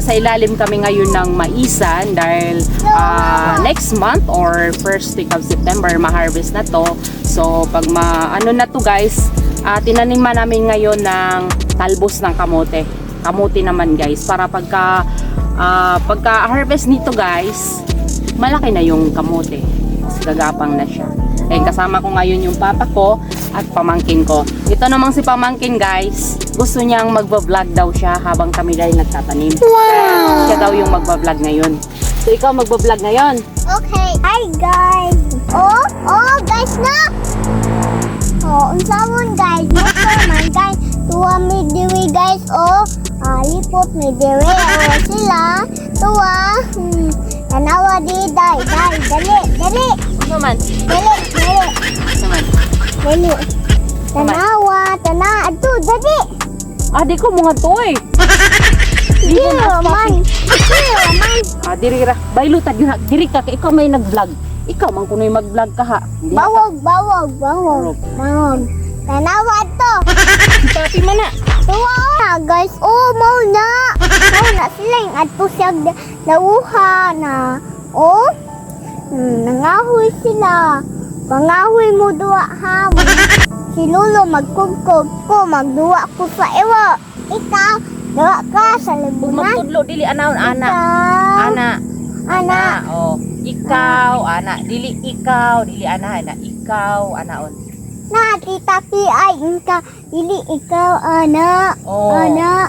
nasa ilalim kami ngayon ng maisan dahil ah, next month or first week of September ma-harvest na to. So pag ma ano na to guys, ah, tinaniman namin ngayon ng talbos ng kamote. Kamote naman guys para pagka ah, pagka harvest nito guys, malaki na yung kamote. Gagapang na siya. Eh, kasama ko ngayon yung papa ko at pamangkin ko. Ito namang si pamangkin guys, gusto niyang magbablog daw siya habang kami dahil nagtatanim. Wow! Siya daw yung magbablog ngayon. So ikaw magbablog ngayon? Okay. Hi guys. Oh, oh guys na. Oh, unsawon guys. Motor man guys. Tuwa mi diri guys. Oh, ah, lipot mi diri. Oh, sila. Tuwa. Hmm. Tanawa di dai dai. Dali, dali. Ano man? Dali, dali. Ano man? Dali. Tanawa, tana. Ado, dali. Ah, di ko mga toy. Di Dili ko na man. Man. Ah, diri ra. Baylo ta diri, diri ka kay ikaw may nag-vlog. Ikaw man kunoy mag-vlog ka ha. Bawog, bawog, bawog. Bawog. Tanawa to. Tapi man na. Tuwa na guys, oh mau na. Mau na sila yung ato siya lauha na. Oh, hmm, nangahoy sila. Pangahoy mo duwa ha. Si Lolo magkugkog ko, magduwa ko sa ewa. Ikaw, duwa ka sa libunan. magtudlo dili anaon ana. Ana. Ana. Oh, ikaw, ana, dili ikaw, dili ana, ana, ikaw, anaon. na tita Pi ay inka. Dili ikaw, ana. Oh. Ana.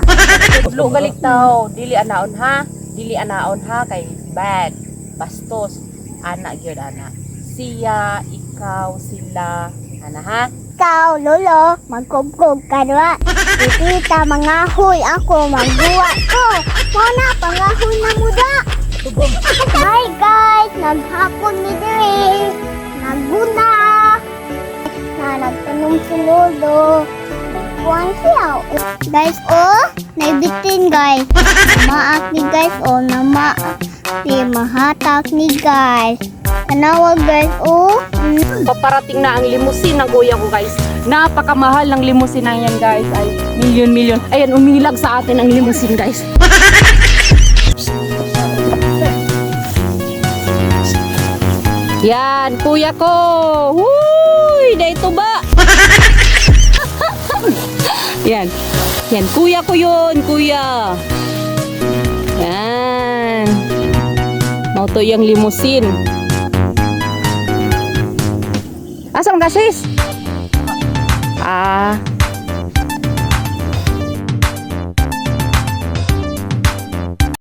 Tudlo balik taw, dili anaon ha. Dili anaon ha kay bad. Bastos. Ana gyud ana. Siya, ikaw, sila, ana ha. Ikaw, Lolo, magkugkog ka diba? Tita, mangahoy ako, magduwa ko. Muna, pangahoy na muda. Hi guys, naghapon ni Dre. Naguna. Na nagtanong si Lolo. Nagpuan siya. Guys, oh, naibitin guys. Namaak ni guys, oh, nama. Di mahatak ni guys. Tanawag guys, oh. Paparating na ang limusin ng kuya ko guys. Napakamahal ng limusin na yan guys. Ay, milyon-milyon. Ayan, umilag sa atin ang limusin guys. Yan, kuya ko. Huy, dito ba? yan. Yan, kuya ko yun, kuya. Yan. Moto yung limusin. Asa ka sis? Ah,